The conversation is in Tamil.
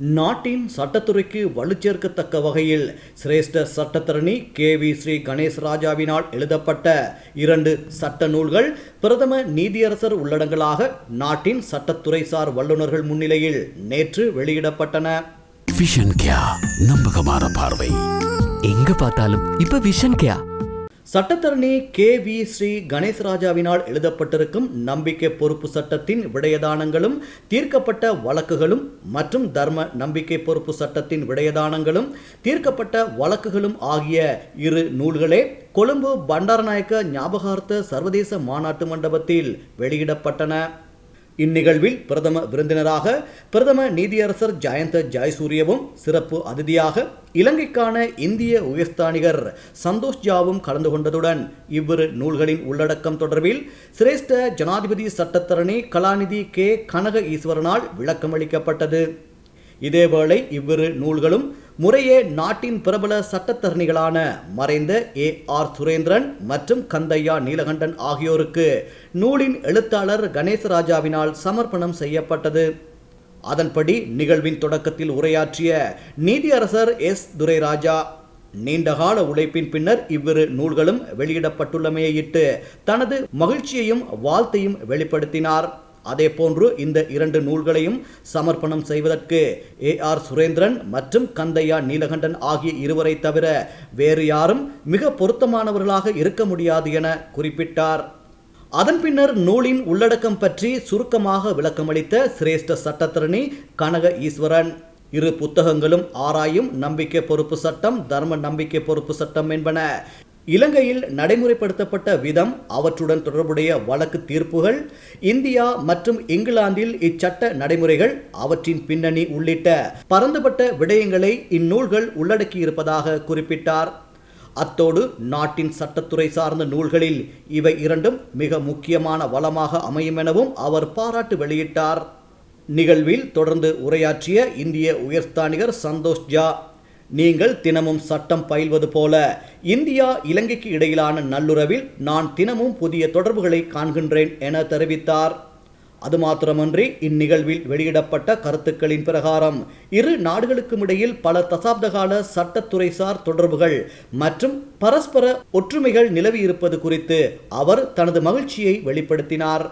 நாட்டின் சட்டத்துறைக்கு வலுச்சேர்க்கத்தக்க வகையில் சிரேஷ்ட சட்டத்தரணி கே வி ஸ்ரீ கணேஷ் ராஜாவினால் எழுதப்பட்ட இரண்டு சட்ட நூல்கள் பிரதம நீதியரசர் உள்ளடங்களாக நாட்டின் சட்டத்துறைசார் வல்லுநர்கள் முன்னிலையில் நேற்று வெளியிடப்பட்டன. விஷன் கியா நம்பகமான பார்வை. எங்க பார்த்தாலும் இப்ப விஷன் கியா சட்டத்தரணி கே வி ஸ்ரீ கணேசராஜாவினால் எழுதப்பட்டிருக்கும் நம்பிக்கை பொறுப்பு சட்டத்தின் விடயதானங்களும் தீர்க்கப்பட்ட வழக்குகளும் மற்றும் தர்ம நம்பிக்கை பொறுப்பு சட்டத்தின் விடயதானங்களும் தீர்க்கப்பட்ட வழக்குகளும் ஆகிய இரு நூல்களே கொழும்பு பண்டாரநாயக்க ஞாபகார்த்த சர்வதேச மாநாட்டு மண்டபத்தில் வெளியிடப்பட்டன. இந்நிகழ்வில் பிரதம விருந்தினராக பிரதம நீதியரசர் ஜயந்த ஜாய்சூரியவும் சிறப்பு அதிதியாக இலங்கைக்கான இந்திய உயர்ஸ்தானிகர் சந்தோஷ் ஜாவும் கலந்து கொண்டதுடன் இவ்விரு நூல்களின் உள்ளடக்கம் தொடர்பில் சிரேஷ்ட ஜனாதிபதி சட்டத்தரணி கலாநிதி கே கனக ஈஸ்வரனால் விளக்கமளிக்கப்பட்டது. இதேவேளை இவ்விரு நூல்களும் முறையே நாட்டின் பிரபல சட்டத்தரணிகளான மறைந்த ஏ ஆர் சுரேந்திரன் மற்றும் கந்தையா நீலகண்டன் ஆகியோருக்கு நூலின் எழுத்தாளர் கணேசராஜாவினால் சமர்ப்பணம் செய்யப்பட்டது. அதன்படி நிகழ்வின் தொடக்கத்தில் உரையாற்றிய நீதியரசர் எஸ் துரைராஜா நீண்டகால உழைப்பின் பின்னர் இவ்விரு நூல்களும் வெளியிடப்பட்டுள்ளமையிட்டு தனது மகிழ்ச்சியையும் வாழ்த்தையும் வெளிப்படுத்தினார். அதே போன்று இந்த இரண்டு நூல்களையும் சமர்ப்பணம் செய்வதற்கு ஏ ஆர் சுரேந்திரன் மற்றும் கந்தையா நீலகண்டன் ஆகிய இருவரை தவிர வேறு யாரும் மிக பொருத்தமானவர்களாக இருக்க முடியாது என குறிப்பிட்டார். அதன் பின்னர் நூலின் உள்ளடக்கம் பற்றி சுருக்கமாக விளக்கமளித்த சிரேஷ்ட சட்டத்தரணி கனக ஈஸ்வரன் இரு புத்தகங்களும் ஆராயும் நம்பிக்கை பொறுப்பு சட்டம் தர்ம நம்பிக்கை பொறுப்பு சட்டம் என்பன. இலங்கையில் நடைமுறைப்படுத்தப்பட்ட விதம் அவற்றுடன் தொடர்புடைய வழக்கு தீர்ப்புகள் இந்தியா மற்றும் இங்கிலாந்தில் இச்சட்ட நடைமுறைகள் அவற்றின் பின்னணி உள்ளிட்ட பரந்துபட்ட விடயங்களை இந்நூல்கள் உள்ளடக்கியிருப்பதாக குறிப்பிட்டார். அத்தோடு நாட்டின் சட்டத்துறை சார்ந்த நூல்களில் இவை இரண்டும் மிக முக்கியமான வளமாக அமையும் எனவும் அவர் பாராட்டு வெளியிட்டார். நிகழ்வில் தொடர்ந்து உரையாற்றிய இந்திய உயர்ஸ்தானிகர் சந்தோஷ் ஜா நீங்கள் தினமும் சட்டம் பயில்வது போல இந்தியா இலங்கைக்கு இடையிலான நல்லுறவில் நான் தினமும் புதிய தொடர்புகளை காண்கின்றேன் என தெரிவித்தார். அது மாத்திரமன்றி இந்நிகழ்வில் வெளியிடப்பட்ட கருத்துக்களின் பிரகாரம் இரு நாடுகளுக்கும் இடையில் பல தசாப்தகால சட்டத்துறைசார் தொடர்புகள் மற்றும் பரஸ்பர ஒற்றுமைகள் நிலவியிருப்பது குறித்து அவர் தனது மகிழ்ச்சியை வெளிப்படுத்தினார்.